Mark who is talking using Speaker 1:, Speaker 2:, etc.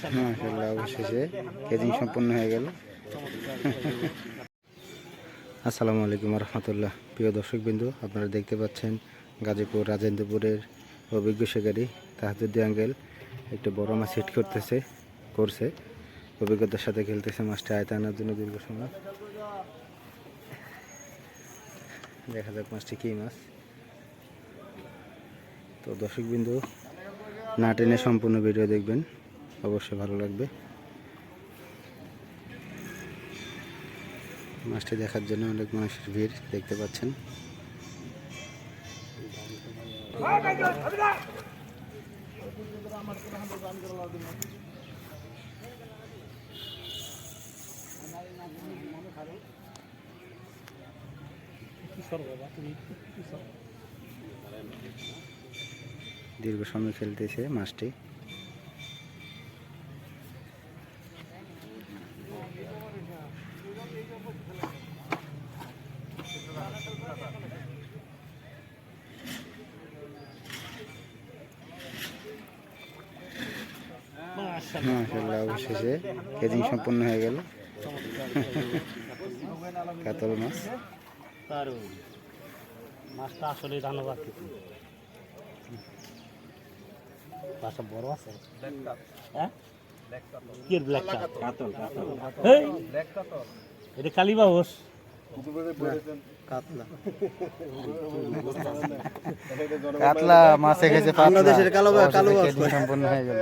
Speaker 1: মাশাল্লাহ অবশেষে কেজিং সম্পূর্ণ হয়ে গেল। আসসালামু আলাইকুম রহমতুল্লাহ। প্রিয় দর্শকবিন্দু, আপনারা দেখতে পাচ্ছেন গাজীপুর, রাজেন্দ্রপুরের অভিজ্ঞ শিকারী তাহাজুদ্দি আঙ্গেল একটু বড় মাছ হিট করতেছে, করছে। অভিজ্ঞতার সাথে খেলতেছে মাছটা আয়তা আনার জন্য দীর্ঘ সময়। দেখা যাক মাছটি কী মাছ। তো দর্শকবিন্দু, না টেনে সম্পূর্ণ ভিডিও দেখবেন। অবশ্যই ভালো লাগবে। মাছটি দেখার জন্য অনেক মানুষের ভিড় দেখতে পাচ্ছেন। দীর্ঘ সময় খেলতেছে মাছটি। মাশাল্লাহ অবশেষে কেজিং সম্পূর্ণ হয়ে গেল। কাতল মাছ।
Speaker 2: মাছটা আসলে ধন্যবাদ। মাছটা বড় আছে। হ্যাঁ? কি ব্ল্যাক কাতল। কাতল এটা কালীবাবস
Speaker 1: কাতলা। মাছে খেয়েছে কালো কালো সম্পূর্ণ হয়ে গেল।